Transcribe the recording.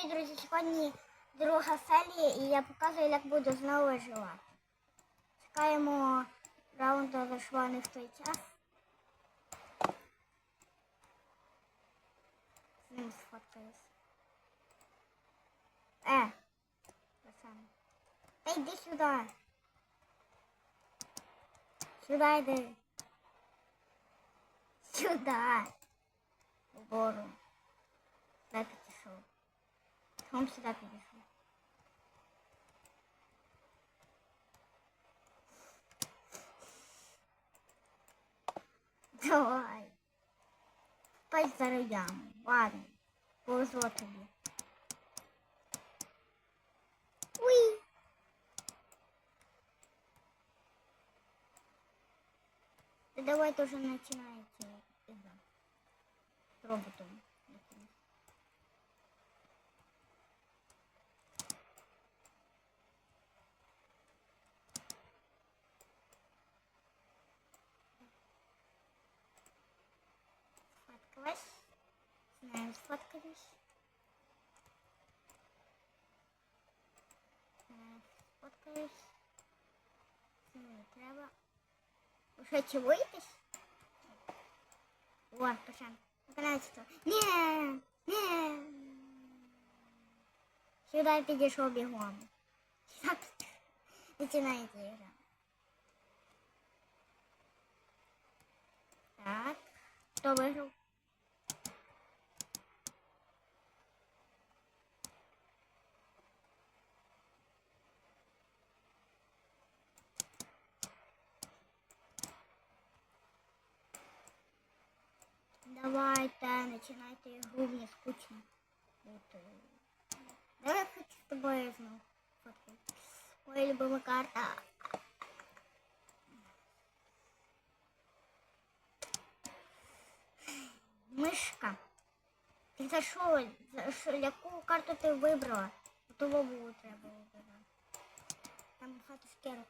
Привіт, друзі! Сьогодні друга серія і я показую, як буду знову виживати. Чекаємо раунду вишиваних в той час. З ним сфоткаюсь. Е, пацан. Та йди сюди. Сюди йди. Сюди. Вгору. Сюди підійшов. Том сюди підійшов. Давай. Пай зараз яму. Ладно. Повезло тобі. Уй. Да давай тоже начинайте игра. С роботом. Знаем, сфоткались. Знаем, сфоткались. Ну, не треба. Ви що, цілуєтесь? О, пацан. Наконец-то. Не, не. Сюда підійшов бігом. Так, починається Давайте, начинайте игру, мне скучно. Вот, э, Давай я хочу с тобой знал. Моя любимая карта. Мишка. Ти за що? За що? Яку карту ти вибрала? Лобу треба вибрати. Там фотоскеру.